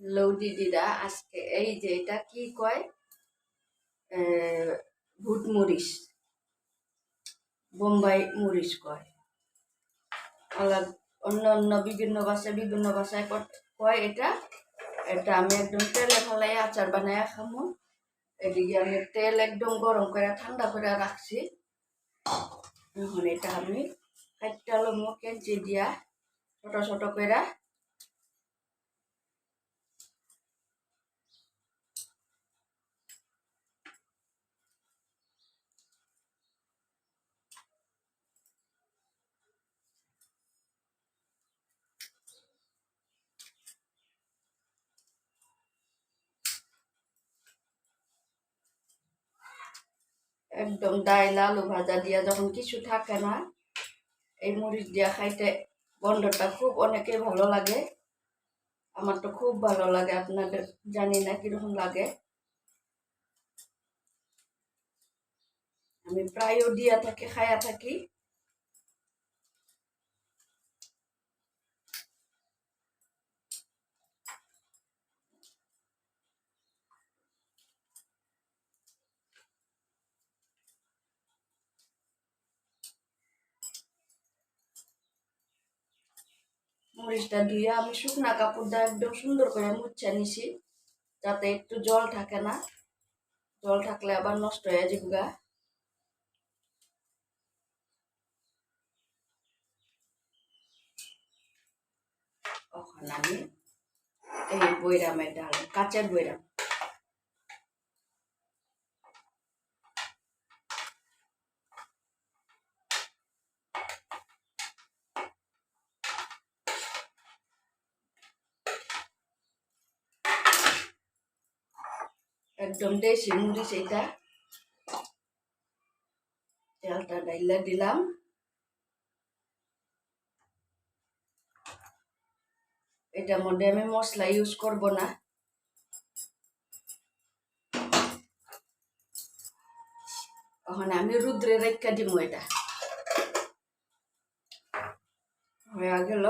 Hello দিদিরা আজকে এই যে এটা কি কয়? ভুট মরিচ। বোম্বাই মরিচ কয়। আলাদা অন্য অন্য বিভিন্ন ভাষায় বিভিন্ন ভাষায় কয় এটা? এটা আমি একদম তেলে ফেলাই আচার বানায় খামো। এদিকে আমি তেল একদম গরম করে ঠান্ডা করে রাখছি। এখন এটা আমি কাটতে লমো কেঞ্চি দিয়া, ছোট ছোট করে একদম ডাইল আলু ভাজা দিয়া যখন কিছু থাকে না, এই মরিচ দিয়া খাইতে গন্ধটা খুব অনেকে ভালো লাগে। আমার তো খুব ভালো লাগে, আপনাদের জানি না কীরকম লাগে। আমি প্রায়ও দিয়া থাকি খায়া থাকি। মরিচটা ধুয়ে আমি শুকনা কাপড়টা একদম সুন্দর করে মুচ্ছা নিছি, যাতে একটু জল থাকে না। জল থাকলে আবার নষ্ট হয়ে যাবে গা। তখন আমি এই বৈরামের ডাল, কাঁচের বৈরাম। একদম দেশি মরিচ এটা তেলটা ডাইলা দিলাম। এটার মধ্যে আমি মশলা ইউজ করব না। ওখানে আমি রুদ্রে রেখা দিব এটা। হয়ে গেল।